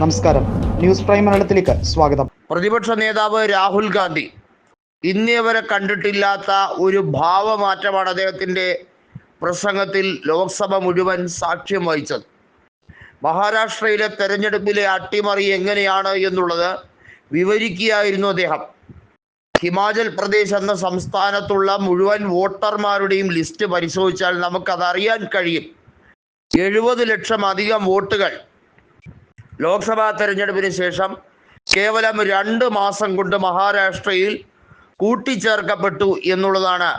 നമസ്കാരം. News prime മലയാളത്തിലേക്ക് സ്വാഗതം. പ്രതിപക്ഷ നേതാവ് രാഹുൽ ഗാന്ധി ഇന്നേ വരെ കണ്ടിട്ടില്ലാത്ത ഒരു ഭാവമാറ്റമാണ് അദ്ദേഹത്തിന്റെ പ്രസംഗത്തിൽ ലോക്സഭ മുഴുവൻ സാക്ഷ്യം വഹിച്ചത്. മഹാരാഷ്ട്രയിലെ തെരഞ്ഞെടുപ്പിലെ അട്ടിമറി എങ്ങനെയാണ് എന്നുള്ളത് വിവരിക്കുകയായിരുന്നു അദ്ദേഹം. ഹിമാചൽ പ്രദേശ് എന്ന സംസ്ഥാനത്തുള്ള മുഴുവൻ വോട്ടർമാരുടെയും ലിസ്റ്റ് പരിശോധിച്ചാൽ നമുക്കതറിയാൻ കഴിയും. എഴുപത് ലക്ഷം അധികം വോട്ടുകൾ ലോക്സഭാ തെരഞ്ഞെടുപ്പിന് ശേഷം കേവലം രണ്ട് മാസം കൊണ്ട് മഹാരാഷ്ട്രയിൽ കൂട്ടിച്ചേർക്കപ്പെട്ടു എന്നുള്ളതാണ്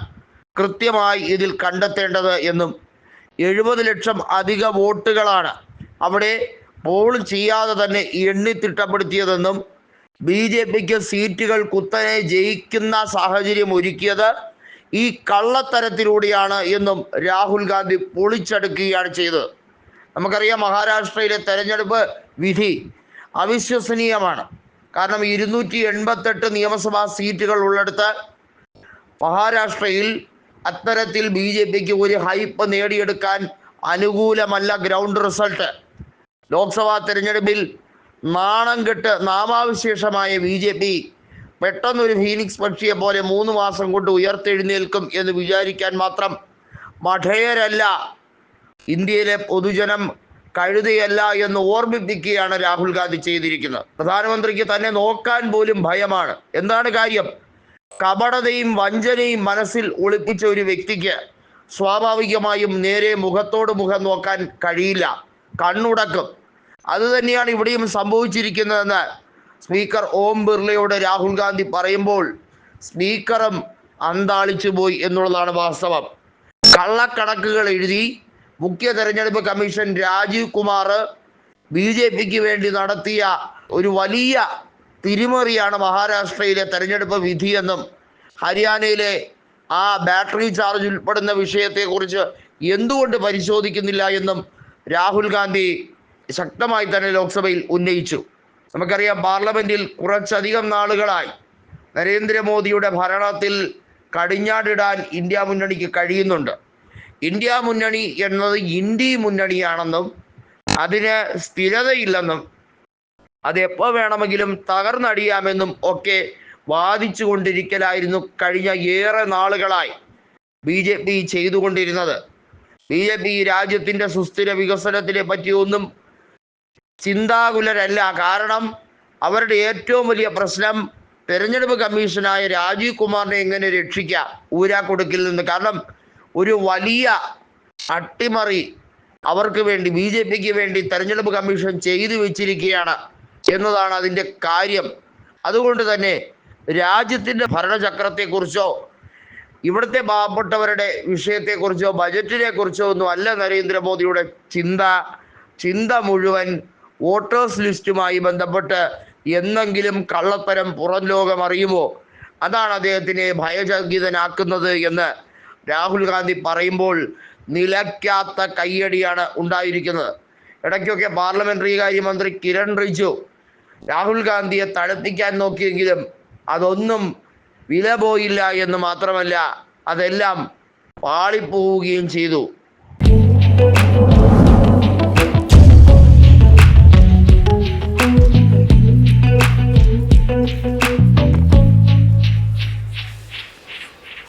കൃത്യമായി ഇതിൽ കണ്ടെത്തേണ്ടത് എന്നും എഴുപത് ലക്ഷം അധിക വോട്ടുകളാണ് അവിടെ പോൾ ചെയ്യാതെ തന്നെ എണ്ണി തിട്ടപ്പെടുത്തിയതെന്നും ബി ജെ പിക്ക് സീറ്റുകൾ കുത്തനെ ജയിക്കുന്ന സാഹചര്യം ഒരുക്കിയത് ഈ കള്ളത്തരത്തിലൂടെയാണ് എന്നും രാഹുൽ ഗാന്ധി പൊളിച്ചെടുക്കുകയാണ് ചെയ്തത്. നമുക്കറിയാം മഹാരാഷ്ട്രയിലെ തെരഞ്ഞെടുപ്പ് വിധി അവിശ്വസനീയമാണ്. കാരണം ഇരുന്നൂറ്റി എൺപത്തെട്ട് നിയമസഭാ സീറ്റുകൾ ഉള്ളിടത്ത് മഹാരാഷ്ട്രയിൽ അത്തരത്തിൽ ബി ജെ പിക്ക് ഒരു ഹൈപ്പ് നേടിയെടുക്കാൻ അനുകൂലമല്ല ഗ്രൗണ്ട് റിസൾട്ട്. ലോക്സഭാ തെരഞ്ഞെടുപ്പിൽ നാണം കെട്ട് നാമാവിശേഷമായ ബി ജെ പി പെട്ടെന്നൊരു ഫീനിക്സ് പക്ഷിയെ പോലെ മൂന്ന് മാസം കൊണ്ട് ഉയർത്തെഴുന്നേൽക്കും എന്ന് വിചാരിക്കാൻ മാത്രം മഠയരല്ല. ഇന്ത്യയിലെ പൊതുജനം കഴുതയല്ല എന്ന് ഓർമ്മിപ്പിക്കുകയാണ് രാഹുൽ ഗാന്ധി ചെയ്തിരിക്കുന്നത്. പ്രധാനമന്ത്രിക്ക് തന്നെ നോക്കാൻ പോലും ഭയമാണ്. എന്താണ് കാര്യം? കപടതയും വഞ്ചനയും മനസ്സിൽ ഒളിപ്പിച്ച ഒരു വ്യക്തിക്ക് സ്വാഭാവികമായും നേരെ മുഖത്തോട് മുഖം നോക്കാൻ കഴിയില്ല. കണ്ണുടക്കും. അത് തന്നെയാണ് ഇവിടെയും സംഭവിച്ചിരിക്കുന്നതെന്ന് സ്പീക്കർ ഓം ബിർളയോട് രാഹുൽ ഗാന്ധി പറയുമ്പോൾ സ്പീക്കറും അന്താളിച്ചു പോയി എന്നുള്ളതാണ് വാസ്തവം. കള്ളക്കണക്കുകൾ എഴുതി മുഖ്യ തെരഞ്ഞെടുപ്പ് commission Rajiv Kumar B J പിക്ക് വേണ്ടി നടത്തിയ ഒരു വലിയ തിരിമറിയാണ് മഹാരാഷ്ട്രയിലെ തെരഞ്ഞെടുപ്പ് വിധിയെന്നും ഹരിയാനയിലെ ആ ബാറ്ററി ചാർജ് ഉൾപ്പെടുന്ന വിഷയത്തെക്കുറിച്ച് എന്തുകൊണ്ട് പരിശോധിക്കുന്നില്ല എന്നും രാഹുൽ ഗാന്ധി ശക്തമായി തന്നെ ലോക്സഭയിൽ ഉന്നയിച്ചു. നമുക്കറിയാം പാർലമെന്റിൽ കുറച്ചധികം നാളുകളായി നരേന്ദ്രമോദിയുടെ ഭരണത്തിൽ കടിഞ്ഞാടിടാൻ ഇന്ത്യ മുന്നണിക്ക് കഴിയുന്നുണ്ട്. ഇന്ത്യ മുന്നണി എന്നത് ഇന്ത്യ മുന്നണിയാണെന്നും അതിന് സ്ഥിരതയില്ലെന്നും അത് എപ്പോൾ വേണമെങ്കിലും തകർന്നടിയാമെന്നും ഒക്കെ വാദിച്ചു കൊണ്ടിരിക്കലായിരുന്നു കഴിഞ്ഞ ഏറെ നാളുകളായി ബി ജെ പി ചെയ്തുകൊണ്ടിരുന്നത്. ബി ജെ പി രാജ്യത്തിന്റെ സുസ്ഥിര വികസനത്തിനെ പറ്റിയൊന്നും ചിന്താകുലരല്ല. കാരണം അവരുടെ ഏറ്റവും വലിയ പ്രശ്നം തെരഞ്ഞെടുപ്പ് കമ്മീഷനായ രാജീവ് കുമാറിനെ എങ്ങനെ രക്ഷിക്കാം? ഊരാക്കൊടുക്കിൽ നിന്ന്. കാരണം ഒരു വലിയ അട്ടിമറി അവർക്ക് വേണ്ടി ബി ജെ പിക്ക് വേണ്ടി തെരഞ്ഞെടുപ്പ് കമ്മീഷൻ ചെയ്തു വെച്ചിരിക്കുകയാണ് എന്നതാണ് അതിന്റെ കാര്യം. അതുകൊണ്ട് തന്നെ രാജ്യത്തിന്റെ ഭരണചക്രത്തെക്കുറിച്ചോ ഇവിടുത്തെ പാവപ്പെട്ടവരുടെ വിഷയത്തെക്കുറിച്ചോ ബജറ്റിനെ കുറിച്ചോ ഒന്നും അല്ല നരേന്ദ്രമോദിയുടെ ചിന്ത. ചിന്ത മുഴുവൻ വോട്ടേഴ്സ് ലിസ്റ്റുമായി ബന്ധപ്പെട്ട് എന്നെങ്കിലും കള്ളത്തരം പുറം ലോകം അറിയുമോ? അതാണ് അദ്ദേഹത്തിനെ ഭയചകിതനാക്കുന്നത് എന്ന് രാഹുൽ ഗാന്ധി പറയുമ്പോൾ നിലയ്ക്കാത്ത കയ്യടിയാണ് ഉണ്ടായിരിക്കുന്നത്. ഇടയ്ക്കൊക്കെ പാർലമെന്ററി കാര്യമന്ത്രി കിരൺ റിജു രാഹുൽ ഗാന്ധിയെ തണുപ്പിക്കാൻ നോക്കിയെങ്കിലും അതൊന്നും വില പോയില്ല എന്ന് മാത്രമല്ല അതെല്ലാം പാളിപ്പോവുകയും ചെയ്തു.